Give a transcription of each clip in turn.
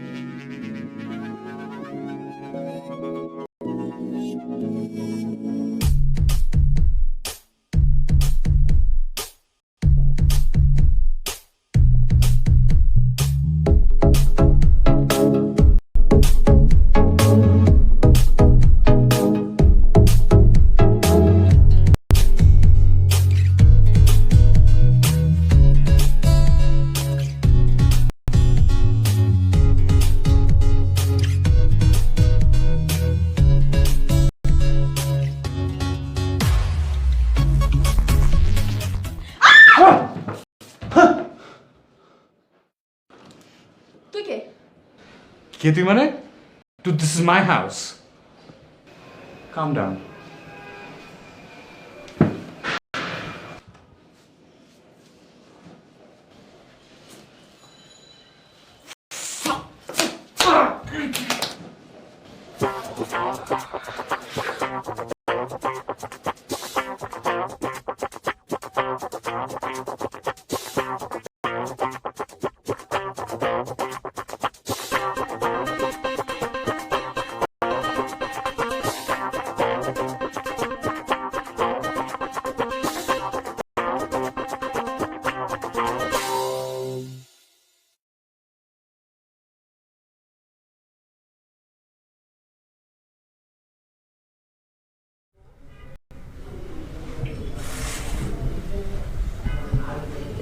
তুই কে তুই মানে to this is my house come down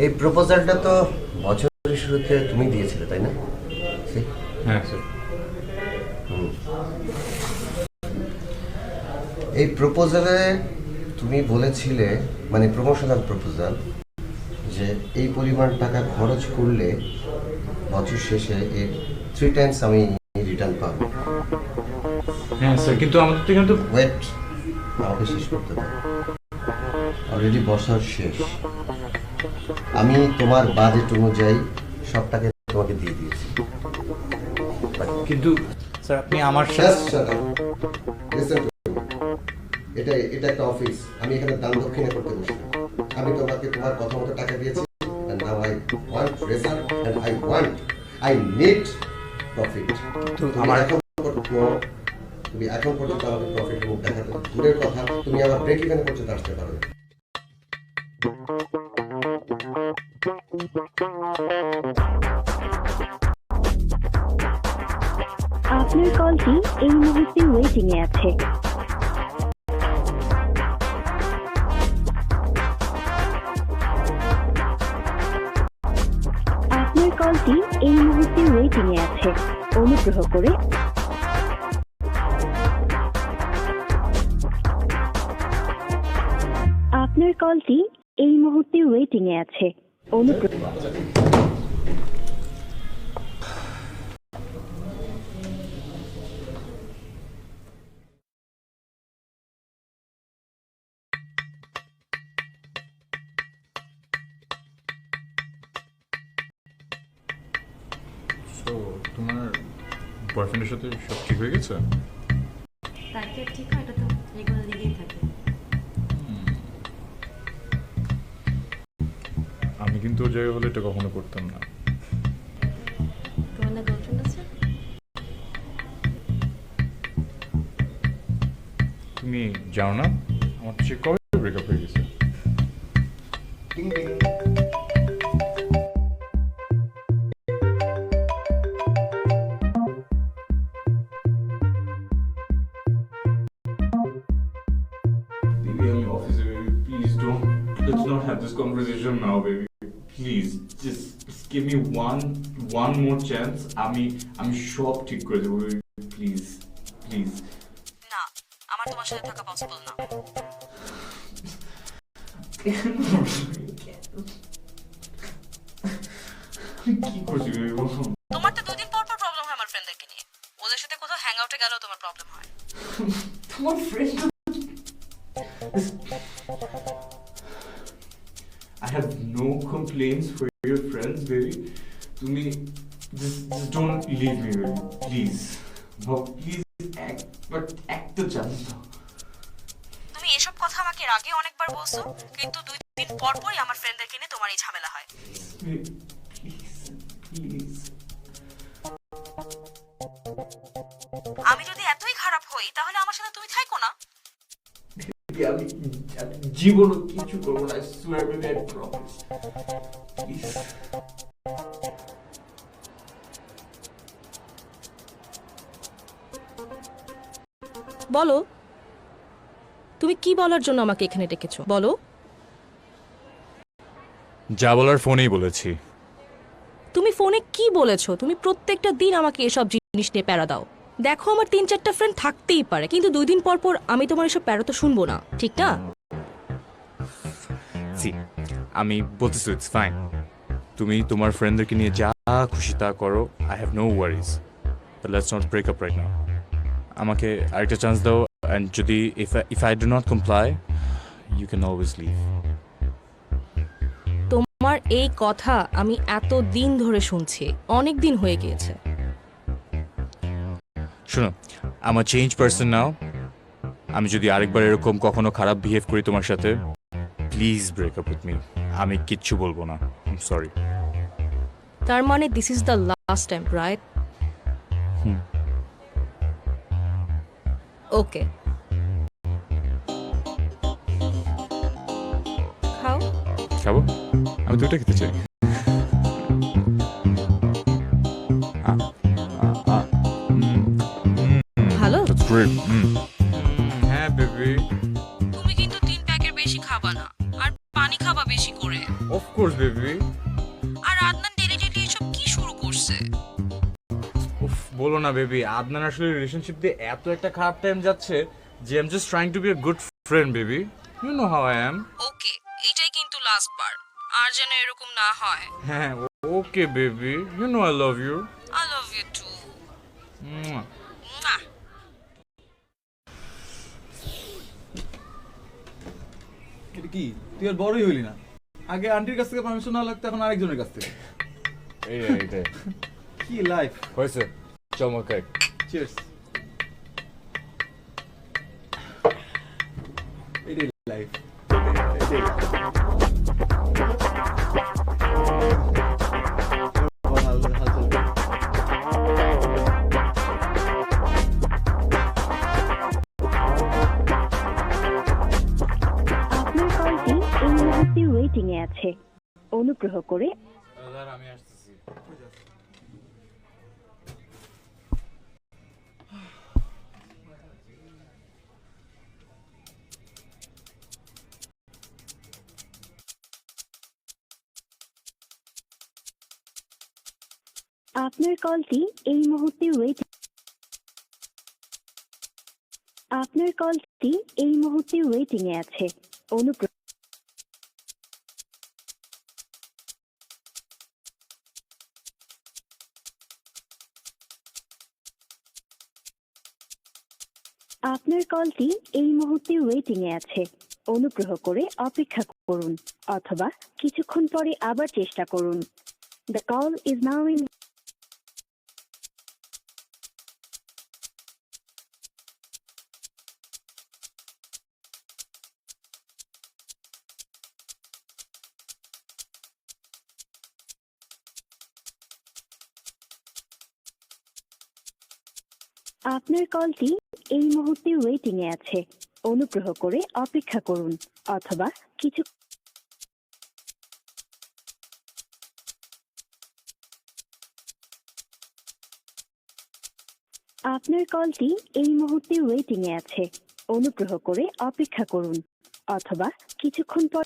এই প্রপোজালটা তো বছরের শুরুতে তুমি দিয়েছিলে তাই না? হ্যাঁ স্যার এই প্রপোজালে তুমি বলেছিলে মানে প্রমোশনাল প্রপোজাল যে এই পরিমাণ টাকা খরচ করলে বছর শেষে এর থ্রি টাইমস আমি রিটার্ন পাবো। হ্যাঁ স্যার কিন্তু আমাদের তো কিন্তু ওয়েট আমাকে শেষ করতে দাও। অলরেডি বছর শেষ। আমি তোমার বাজেট অনুযায়ী সব টাকা তোমাকে দিয়ে দিয়েছি। কিন্তু স্যার আপনি আমার সাথে. এটা এটা একটা অফিস আমি এখানে দান দক্ষিণে করতে বসি। আমি তোমাকে তোমার কথা মতো টাকা দিয়েছি। And now I want result and I want I need profit তো আমার- এখন তুমি এখন পর্যন্ত আমাকে প্রফিট দূরের কথা। তুমি আমার ব্রেক ইভেন পর্যন্ত আসতে পারো। আপনার কলটি এই মুহূর্তে ওয়েটিং এ আছে। আপনার কলটি এই মুহূর্তে ওয়েটিং এ আছে। অনুগ্রহ করে আপনার কলটি এই মুহূর্তে ওয়েটিং এ আছে। অনুগ্রহ তো তোমার বয়ফ্রেন্ডের সাথে সব ঠিক হয়ে গেছে? তার কি ঠিক হয়? এটা কিন্তু ওর হলে এটা কখনো করতাম না। তুমি জানো না আমার সে কবে ব্রেকআপ হয়ে গেছে? Conversation now, baby. Please, just, just give me one one more chance. আমি আমি সব ঠিক করে দেবো. প্লিজ প্লিজ না আমার তোমার সাথে থাকা পসিবল না। কি করছি তোমার তো দুদিন পর পর প্রবলেম হয় আমার ফ্রেন্ডদেরকে নিয়ে। ওদের সাথে কোথাও হ্যাং আউটে গেলেও তোমার প্রবলেম হয়। তোমার friend I have no complaints for your friends, baby. To me, just, just don't leave me, baby. Please. But please act, but act the chance. তুমি এসব কথা আমাকে আগে অনেকবার বলছো কিন্তু দুই দিন পর পরই আমার ফ্রেন্ডদেরকে নিয়ে তোমার এই ঝামেলা হয় আমি যদি এতই খারাপ হই তাহলে আমার সাথে তুমি থাকো না please. জীবনও কিছু করব না sure baby I promise please বলো তুমি কি বলার জন্য আমাকে এখানে ডেকেছো? বলো। যা বলার ফোনেই বলেছি। তুমি ফোনে কি বলেছ? তুমি প্রত্যেকটা দিন আমাকে এসব জিনিস নিয়ে প্যারা দাও। দেখো আমার তিন চারটা ফ্রেন্ড থাকতেই পারে কিন্তু দুই দিন পর পর আমি তোমার এসব প্যারা তো শুনব না ঠিক না? সি আমি বলতেছি ইটস ফাইন তুমি তোমার ফ্রেন্ডদেরকে নিয়ে যা খুশি তা করো I have no worries let's not break up right now আমাকে আরেকটা চান্স দাও অ্যান্ড যদি if if I do not comply you can always leave তোমার এই কথা আমি এত দিন ধরে শুনছি অনেক দিন হয়ে গিয়েছে। শোনো আমার চেঞ্জ পার্সন নাও আমি যদি আরেকবার এরকম কখনো খারাপ বিহেভ করি তোমার সাথে please break up with me আমি কিচ্ছু বলব না সরি তার মানে this is the last time right okay খাও। খাব? আমি দুটো খেতে চাই। ভালো that's হ্যাঁ বেবি তুমি কিন্তু তিন প্যাকের বেশি খাবা না আর পানি খাবা বেশি করে। অফ কোর্স বেবি আর আদনান ডেলি ডেলি এসব কি শুরু করছে? উফ বলো না বেবি আদনান আসলে রিলেশনশিপ দিয়ে এত একটা খারাপ টাইম যাচ্ছে যে I am just trying to be a good friend baby you know how I am okay এটাই কিন্তু লাস্ট বার আর যেন এরকম না হয়। হ্যাঁ okay baby you know I love you I love you too এটা কি? তুই আর বড়ই হইলি না। আগে আন্টির কাছ থেকে পারমিশন না লাগতো এখন আরেকজনের কাছ থেকে। এই রে, কি লাইফ হয়েছে। চমৎকার চিয়ার্স এটাই লাইফ করে। আপনার কলটি এই মুহূর্তে ওয়েট আপনার কলটি এই মুহূর্তে ওয়েটিং এ আছে। অনুগ্রহ কলটি এই মুহূর্তে ওয়েটিং এ আছে। অনুগ্রহ করে অপেক্ষা করুন অথবা কিছুক্ষণ পরে আবার চেষ্টা করুন। The call is now in আপনার কলটি এই মুহূর্তে ওয়েটিং এ আছে। অনুগ্রহ করে অপেক্ষা করুন, অথবা কিছু আপনার কলটি এই মুহূর্তে ওয়েটিং এ আছে। অনুগ্রহ করে অপেক্ষা করুন, অথবা কিছুক্ষণ পর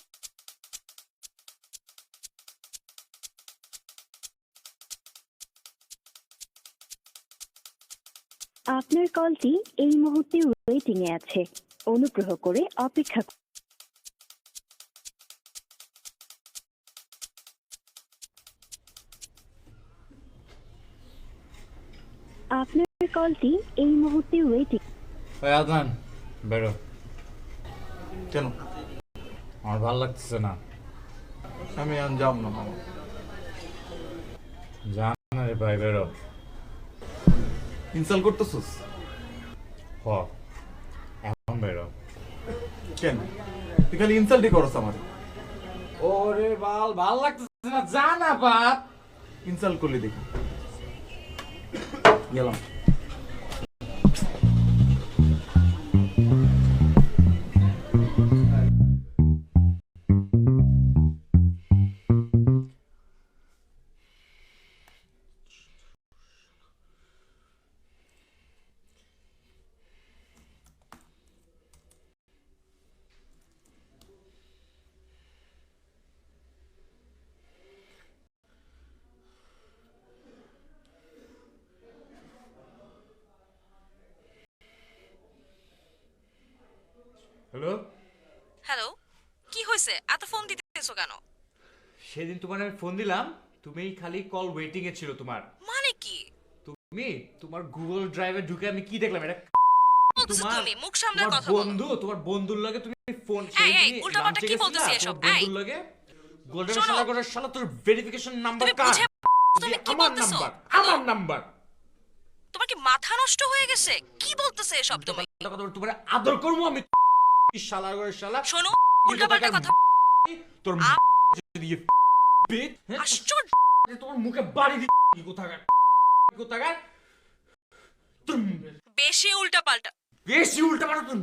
আপনার কলটি এই মুহূর্তে ওয়েটিং এ আছে। অনুগ্রহ করে অপেক্ষা করুন। আপনার কলটি এই মুহূর্তে ওয়েটিং ওই আদনান বেরো। কেন? আমার ভালো লাগতেছে না। আমি যাব না জান রে ভাই বেরো। ইনসাল করতেছস? হ। এখন বেরো। কেন? তুই খালি ইনসাল্টই করস আমার। ওরে বাল ভালো লাগতেছে না জানা বাপ। ইনসাল্ট করলি দেখি। গেলাম। হ্যালো হ্যালো কি হয়েছে এত ফোন দিতেছো কেন? সেদিন তোমার আমি ফোন দিলাম তুমি খালি কল ওয়েটিং এ ছিল তোমার। মানে কি? তুমি তোমার গুগল ড্রাইভে ঢুকে আমি কি দেখলাম? এটা তোমার তুমি? মুখ সামলে কথা বলো। বন্ধু তোমার বন্ধুর লগে তুমি ফোন এই, এই, উল্টাপাল্টা কি বলতেছি এসব? এই। বন্ধুর লগে? গোল্ডেন। শালা করে শালা তোর ভেরিফিকেশন নাম্বার কার? তুমি কি বলতেছো? আমার নাম্বার তোমার কি মাথা নষ্ট হয়ে গেছে? কি বলতেছে এসব তুমি তোমার আদর করব আমি। শালা করে শালা। শোনো উল্টাপাল্টা কথা। তোর দিয়ে পেট হ্যাঁ? আশ্চর্য। তোমার মুখে বাড়ি দি কোথাকার কোথাকার? তোর বেশি উল্টাপাল্টা বেশি উল্টা পারো তোর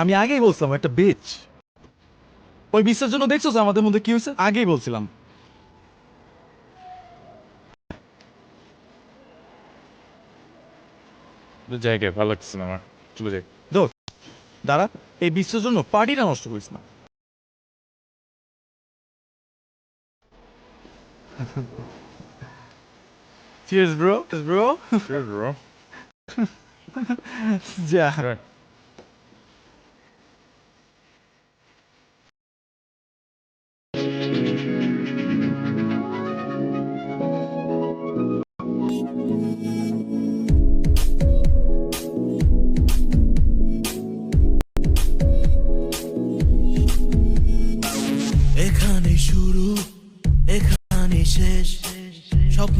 আমি আগেই বলছিলাম একটা বিচ ওই বিশ্বের জন্য দেখছ আমাদের মধ্যে কি হয়েছে আগেই বলছিলাম জায়গা ভালো লাগছে না আমার চলে যাই দোস্ত দাঁড়া এই বিশ্বের জন্য পার্টিটা নষ্ট করিস না Cheers, bro. Cheers, bro. Sure, bro. যা Sure.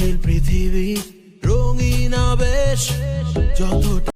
স্বপ্নের পৃথিবী রঙিন আবেশ যতটা